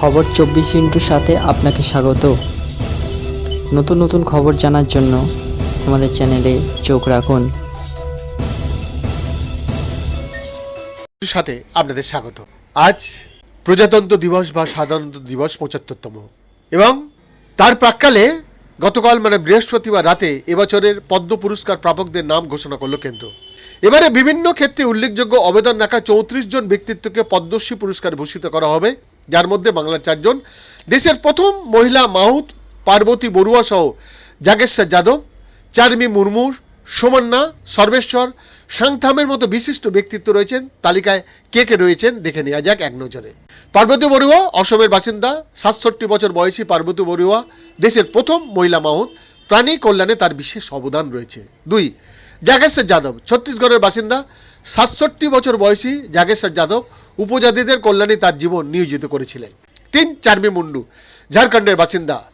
খবর চব্বিশ ইন্টুর সাথে আপনাকে স্বাগত। নতুন নতুন খবর জানার জন্য আমাদের চ্যানেলে চোখ রাখুন। সাথে আপনাদের স্বাগত। আজ প্রজাতন্ত্র দিবস বা সাধারণতন্ত্র দিবস পঁচাত্তরতম। এবং তার প্রাককালে গতকাল মানে বৃহস্পতিবার রাতে এবছরের পদ্ম পুরস্কার প্রাপকদের নাম ঘোষণা করল কেন্দ্র। এবারে বিভিন্ন ক্ষেত্রে উল্লেখযোগ্য অবদান রাখা চৌত্রিশ জন ব্যক্তিত্বকে পদ্মশ্রী পুরস্কার ভূষিত করা হবে। যার মধ্যে বাংলার চারজন। দেশের প্রথম মহিলা মাহুত পার্বতী বড়ুয়া সহ জাগেশ্বর যাদব, চার্মি মুর্মু, সোমান্না, সর্বেশ্বর, সাংথামের মতো বিশিষ্ট ব্যক্তিত্ব রয়েছেন। তালিকায় কে কে রয়েছেন দেখে নেওয়া যাক এক নজরে। পার্বতী বড়ুয়া, অসমের বাসিন্দা, সাতষট্টি বছর বয়সী পার্বতী বড়ুয়া, দেশের প্রথম মহিলা মাহুত প্রাণী কল্যাণে তার বিশেষ অবদান রয়েছে। দুই, জাগেশ্বর যাদব, ছত্তিশগড়ের বাসিন্দা, সাতষট্টি বছর বয়সী জাগেশ্বর যাদব উপজাতিদের কল্যাণে তার জীবন নিয়োজিত করেছিলেন। তিন চার্মি মুন্ডু, ঝাড়খণ্ডের বাসিন্দা।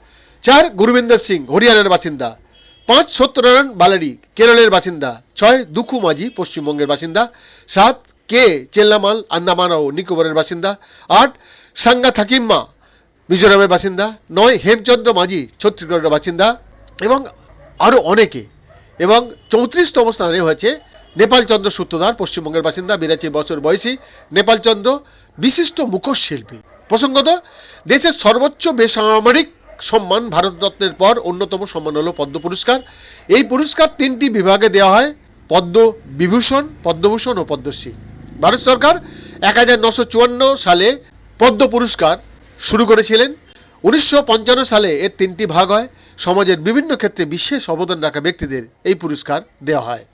চার গুরুবিন্দর সিং, হরিয়ানার বাসিন্দা। পাঁচ সত্যনারায়ণ বালারি কেরলের বাসিন্দা। ছয় দুখু মাঝি, পশ্চিমবঙ্গের বাসিন্দা। সাত কে চেল্লামাল, আন্দামান ও নিকোবরের বাসিন্দা। আট সাঙ্গা থাকিম্মা, মিজোরামের বাসিন্দা। নয় হেমচন্দ্র মাঝি, ছত্তিশগড়ের বাসিন্দা। এবং আরও অনেকে। এবং চৌত্রিশতম স্থানে হয়েছে নেপালচন্দ্র সূত্রধার, পশ্চিমবঙ্গের বাসিন্দা, বিরাশি বছর বয়সী নেপালচন্দ্র, বিশিষ্ট মুখোশ শিল্পী প্রসঙ্গত, দেশের সর্বোচ্চ বেসামরিক সম্মান ভারতরত্নের পর অন্যতম সম্মান হলো পদ্ম পুরস্কার। এই পুরস্কার তিনটি বিভাগে দেওয়া হয় পদ্ম বিভূষণ পদ্মভূষণ ও পদ্মশ্রী। ভারত সরকার এক হাজার নশো চুয়ান্ন সালে পদ্ম পুরস্কার শুরু করেছিলেন। উনিশশো পঞ্চান্ন সালে এর তিনটি ভাগ হয়। সমাজের বিভিন্ন ক্ষেত্রে বিশেষ অবদান রাখা ব্যক্তিদের এই পুরস্কার দেওয়া হয়।